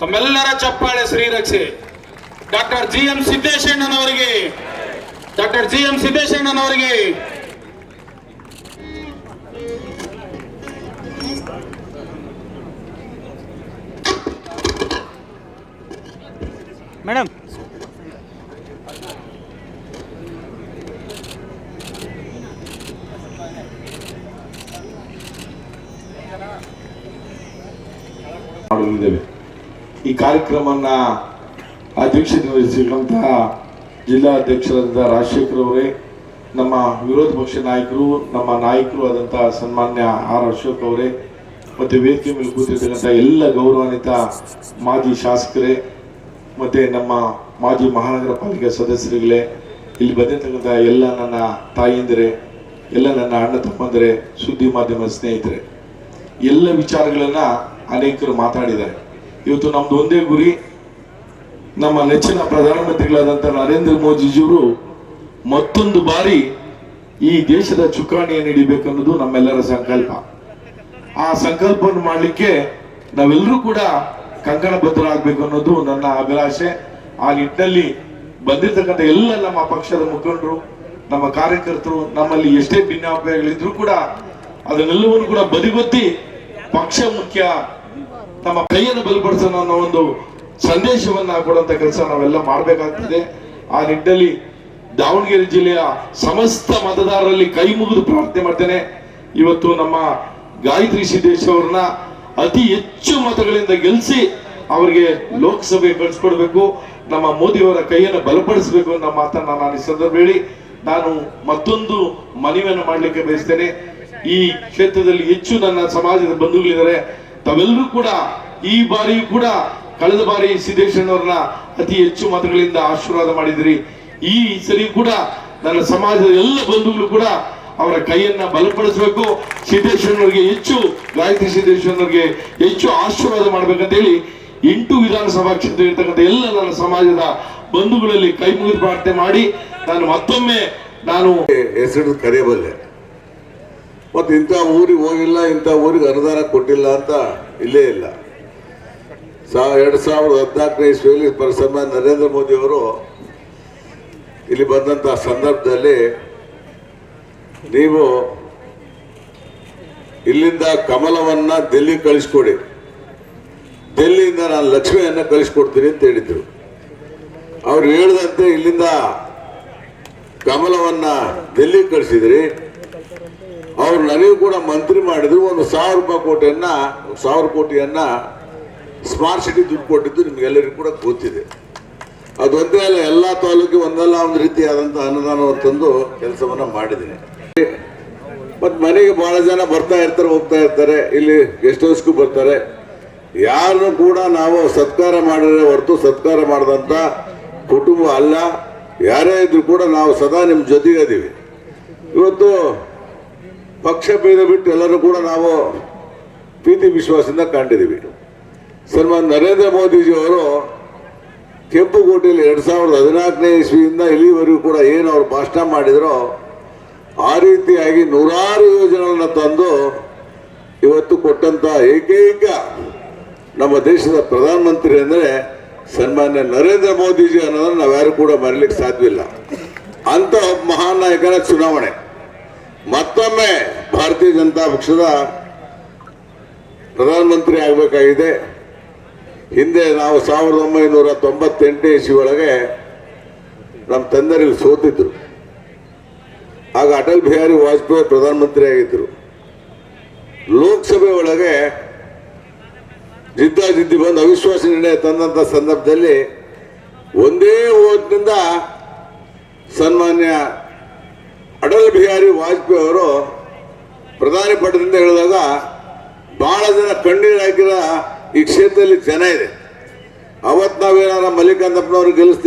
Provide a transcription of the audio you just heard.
ತಮ್ಮೆಲ್ಲರ ಚಪ್ಪಾಳೆ ಶ್ರೀರಕ್ಷೆ doctor G M ಸಿದ್ದೇಶಣ್ಣನವರಿಗೆ doctor G M ಸಿದ್ದೇಶಣ್ಣನವರಿಗೆ madam ಮಾಡಲಿದ್ದೇವೆ ಈ ಕಾರ್ಯಕ್ರಮನ ಅಧ್ಯಕ್ಷತೆ ವಹಿಸಿರುವಂತಹ ಜಿಲ್ಲಾಧ್ಯಕ್ಷರಾದ ರಾಜಶೇಖರ್ ಅವರೇ, ನಮ್ಮ ವಿರೋಧ ಪಕ್ಷ ನಾಯಕರು, ನಮ್ಮ ನಾಯಕರು ಆದಂತಹ ಸನ್ಮಾನ್ಯ ಆರ್ ಅಶೋಕ್ ಅವರೇ, ಮತ್ತೆ ವೇದಿಕೆ ಮೇಲೆ ಕೂತಿರ್ತಕ್ಕಂಥ ಎಲ್ಲ ಗೌರವಾನ್ವಿತ ಮಾಜಿ ಶಾಸಕರೇ, ಮತ್ತೆ ನಮ್ಮ ಮಾಜಿ ಮಹಾನಗರ ಪಾಲಿಕೆ ಸದಸ್ಯರುಗಳೇ, ಇಲ್ಲಿ ಬಂದಿರ್ತಕ್ಕಂಥ ಎಲ್ಲ ನನ್ನ ತಾಯಿಯಂದರೆ, ಎಲ್ಲ ನನ್ನ ಅಣ್ಣ ತಮ್ಮಂದರೆ, ಸುದ್ದಿ ಮಾಧ್ಯಮ ಸ್ನೇಹಿತರೆ, ಎಲ್ಲ ವಿಚಾರಗಳನ್ನ ಅನೇಕರು ಮಾತಾಡಿದ್ದಾರೆ. ಇವತ್ತು ನಮ್ದು ಒಂದೇ ಗುರಿ, ನಮ್ಮ ನೆಚ್ಚಿನ ಪ್ರಧಾನಮಂತ್ರಿಗಳಾದಂಥ ನರೇಂದ್ರ ಮೋದಿಜಿಯವರು ಮತ್ತೊಂದು ಬಾರಿ ಈ ದೇಶದ ಚುಕ್ಕಾಣಿಯನ್ನು ಹಿಡಿಬೇಕನ್ನೋದು ನಮ್ಮೆಲ್ಲರ ಸಂಕಲ್ಪ. ಆ ಸಂಕಲ್ಪವನ್ನು ಮಾಡಲಿಕ್ಕೆ ನಾವೆಲ್ಲರೂ ಕೂಡ ಕಂಕಣಬದ್ಧರಾಗಬೇಕು ಅನ್ನೋದು ನನ್ನ ಅಭಿಲಾಷೆ. ಆ ನಿಟ್ಟಿನಲ್ಲಿ ಬಂದಿರತಕ್ಕಂಥ ಎಲ್ಲ ನಮ್ಮ ಪಕ್ಷದ ಮುಖಂಡರು, ನಮ್ಮ ಕಾರ್ಯಕರ್ತರು, ನಮ್ಮಲ್ಲಿ ಎಷ್ಟೇ ಭಿನ್ನಾಭಿಪ್ರಾಯಗಳಿದ್ರು ಕೂಡ ಅದನ್ನೆಲ್ಲವನ್ನು ಕೂಡ ಬದಿಗೊತ್ತಿ ಪಕ್ಷ ಮುಖ್ಯ ನಮ್ಮ ಕೈಯನ್ನು ಬಲಪಡಿಸೋಣ ಅನ್ನೋ ಒಂದು ಸಂದೇಶವನ್ನ ಕೊಡುವಂತ ಕೆಲಸ ನಾವೆಲ್ಲ ಮಾಡಬೇಕಾಗ್ತದೆ. ಆ ನಿಟ್ಟಿನಲ್ಲಿ ದಾವಣಗೆರೆ ಜಿಲ್ಲೆಯ ಸಮಸ್ತ ಮತದಾರರಲ್ಲಿ ಕೈ ಮುಗಿದು ಪ್ರಾರ್ಥನೆ ಮಾಡ್ತೇನೆ. ಇವತ್ತು ನಮ್ಮ ಗಾಯತ್ರಿ ಸಿದ್ದೇಶ್ ಅವ್ರನ್ನ ಅತಿ ಹೆಚ್ಚು ಮತಗಳಿಂದ ಗೆಲ್ಲಿಸಿ ಅವರಿಗೆ ಲೋಕಸಭೆ ಕಳಿಸ್ಕೊಡ್ಬೇಕು. ನಮ್ಮ ಮೋದಿಯವರ ಕೈಯನ್ನು ಬಲಪಡಿಸಬೇಕು ಅನ್ನೋ ಮಾತನ್ನ ನಾನು ಈ ಸಂದರ್ಭ ಹೇಳಿ ನಾನು ಮತ್ತೊಂದು ಮನವಿಯನ್ನು ಮಾಡಲಿಕ್ಕೆ ಬಯಸ್ತೇನೆ. ಈ ಕ್ಷೇತ್ರದಲ್ಲಿ ಹೆಚ್ಚು ನನ್ನ ಸಮಾಜದ ಬಂಧುಗಳಿದ್ದಾರೆ. ತಾವೆಲ್ಲರೂ ಕೂಡ ಈ ಬಾರಿಯೂ ಕೂಡ ಕಳೆದ ಬಾರಿ ಸಿದ್ದೇಶ್ವರನವ್ರನ್ನ ಅತಿ ಹೆಚ್ಚು ಮತಗಳಿಂದ ಆಶೀರ್ವಾದ ಮಾಡಿದಿರಿ. ಈ ಸರಿ ಕೂಡ ನನ್ನ ಸಮಾಜದ ಎಲ್ಲ ಬಂಧುಗಳು ಕೂಡ ಅವರ ಕೈಯನ್ನ ಬಲಪಡಿಸಬೇಕು. ಸಿದ್ದೇಶ್ವರನವ್ರಿಗೆ ಹೆಚ್ಚು, ಗಾಯತ್ರಿ ಸಿದ್ದೇಶ್ವರನವ್ರಿಗೆ ಹೆಚ್ಚು ಆಶೀರ್ವಾದ ಮಾಡ್ಬೇಕಂತ ಹೇಳಿ ಎಂಟು ವಿಧಾನಸಭಾ ಕ್ಷೇತ್ರ ಇರ್ತಕ್ಕಂಥ ಎಲ್ಲ ನನ್ನ ಸಮಾಜದ ಬಂಧುಗಳಲ್ಲಿ ಕೈ ಮುಗಿದು ಪ್ರಾರ್ಥನೆ ಮಾಡಿ. ನಾನು ಮತ್ತೊಮ್ಮೆ ನಾನು ಹೆಸರು ಕರೆಯಬಲ್ಲೆ. ಮತ್ತು ಇಂಥ ಊರಿಗೆ ಹೋಗಿಲ್ಲ, ಇಂಥ ಊರಿಗೆ ಅನುದಾನ ಕೊಟ್ಟಿಲ್ಲ ಅಂತ ಇಲ್ಲೇ ಇಲ್ಲ. ಸಾ, ಎರಡು ಸಾವಿರದ ಹದಿನಾಲ್ಕನೇ ಇಸ್ವಿಯಲ್ಲಿ ಪರಸಮ ನರೇಂದ್ರ ಮೋದಿ ಅವರು ಇಲ್ಲಿ ಬಂದಂಥ ಸಂದರ್ಭದಲ್ಲಿ ನೀವು ಇಲ್ಲಿಂದ ಕಮಲವನ್ನ ದಿಲ್ಲಿ ಕಳಿಸ್ಕೊಡಿ. ಡೆಲ್ಲಿಯಿಂದ ನಾನು ಲಕ್ಷ್ಮಿಯನ್ನು ಕಳಿಸ್ಕೊಡ್ತೀನಿ ಅಂತ ಹೇಳಿದ್ರು. ಅವ್ರು ಹೇಳಿದಂತೆ ಇಲ್ಲಿಂದ ಕಮಲವನ್ನ ದೆಲ್ಲಿಗೆ ಕಳಿಸಿದ್ರಿ. ಅವ್ರು ನನಗೂ ಕೂಡ ಮಂತ್ರಿ ಮಾಡಿದ್ರು, ಒಂದು ಸಾವಿರ ರೂಪಾಯಿ ಕೋಟಿಯನ್ನ, ಸಾವಿರ ಕೋಟಿಯನ್ನ ಸ್ಮಾರ್ಟ್ ಸಿಟಿ ದುಡ್ಡು ಕೊಟ್ಟಿದ್ದು ನಿಮ್ಗೆಲ್ಲರಿಗೂ ಕೂಡ ಗೊತ್ತಿದೆ. ಅದೊಂದೇ ಅಲ್ಲ, ಎಲ್ಲ ತಾಲೂಕಿಗೆ ಒಂದಲ್ಲ, ಒಂದು ರೀತಿಯಾದಂಥ ಅನುದಾನವನ್ನು ತಂದು ಕೆಲಸವನ್ನ ಮಾಡಿದ್ದೀನಿ. ಮತ್ತು ಮನೆಗೆ ಬಹಳ ಜನ ಬರ್ತಾ ಇರ್ತಾರೆ, ಹೋಗ್ತಾ ಇರ್ತಾರೆ, ಇಲ್ಲಿ ಗೆಸ್ಟ್ ಹೌಸ್ಗೂ ಬರ್ತಾರೆ. ಯಾರನ್ನು ಕೂಡ ನಾವು ಸತ್ಕಾರ ಮಾಡಿದ್ರೆ ಹೊರತು ಸತ್ಕಾರ ಮಾಡಿದಂಥ ಕುಟುಂಬ ಅಲ್ಲ. ಯಾರೇ ಇದ್ರು ಕೂಡ ನಾವು ಸದಾ ನಿಮ್ಮ ಜೊತೆಗೆ ಇವತ್ತು ಪಕ್ಷ ಭೇದ ಬಿಟ್ಟು ಎಲ್ಲರೂ ಕೂಡ ನಾವು ಪ್ರೀತಿ ವಿಶ್ವಾಸದಿಂದ ಕಂಡಿದ್ದೀವಿ. ಸನ್ಮಾನ್ ನರೇಂದ್ರ ಮೋದಿಜಿ ಅವರು ಕೆಂಪುಕೋಟೆಯಲ್ಲಿ ಎರಡು ಸಾವಿರದ ಹದಿನಾಲ್ಕನೇ ಇಸ್ವಿಯಿಂದ ಇಲ್ಲಿವರೆಗೂ ಕೂಡ ಏನು ಅವರು ಭಾಷಣ ಮಾಡಿದರೋ ಆ ರೀತಿಯಾಗಿ ನೂರಾರು ಯೋಜನೆಗಳನ್ನ ತಂದು ಇವತ್ತು ಕೊಟ್ಟಂತ ಏಕೈಕ ನಮ್ಮ ದೇಶದ ಪ್ರಧಾನಮಂತ್ರಿ ಅಂದರೆ ಸನ್ಮಾನ್ಯ ನರೇಂದ್ರ ಮೋದಿಜಿ ಅನ್ನೋದನ್ನು ನಾವ್ಯಾರು ಕೂಡ ಮರೀಲಿಕ್ಕೆ ಸಾಧ್ಯವಿಲ್ಲ. ಅಂತ ಮಹಾನ್ ನಾಯಕನ ಚುನಾವಣೆ. ಮತ್ತೊಮ್ಮೆ ಭಾರತೀಯ ಜನತಾ ಪಕ್ಷದ ಪ್ರಧಾನಮಂತ್ರಿ ಆಗಬೇಕಾಗಿದೆ. ಹಿಂದೆ ನಾವು ಸಾವಿರದ ಒಂಬೈನೂರ ತೊಂಬತ್ತೆಂಟು ಇಸಿ ಒಳಗೆ ನಮ್ಮ ತಂದೆರಿಗೆ ಸೋತಿದ್ರು. ಆಗ ಅಟಲ್ ಬಿಹಾರಿ ವಾಜಪೇಯಿ ಪ್ರಧಾನಮಂತ್ರಿ ಆಗಿದ್ದರು ಲೋಕಸಭೆ ಒಳಗೆ ಜಿದ್ದಾಜಿದ್ದಿ ಬಂದು ಅವಿಶ್ವಾಸ ನಿರ್ಣಯ ತಂದಂಥ ಸಂದರ್ಭದಲ್ಲಿ ಒಂದೇ ಓಟ್ನಿಂದ ಸನ್ಮಾನ್ಯ ಅಟಲ್ ಬಿಹಾರಿ ವಾಜಪೇಯಿ ಅವರು ಪ್ರಧಾನಿ ಪಟ್ಟದಿಂದ ಹೇಳಿದಾಗ ಬಹಳ ಜನ ಕಣ್ಣೀರು ಹಾಕಿದ ಈ ಕ್ಷೇತ್ರದಲ್ಲಿ ಜನ ಇದೆ. ಅವತ್ತು ನಾವೇನಾರ ಮಲ್ಲಿಕಾರ್ಜುನಪ್ಪನವ್ರು ಗೆಲ್ಲಿಸ್ತೀವಿ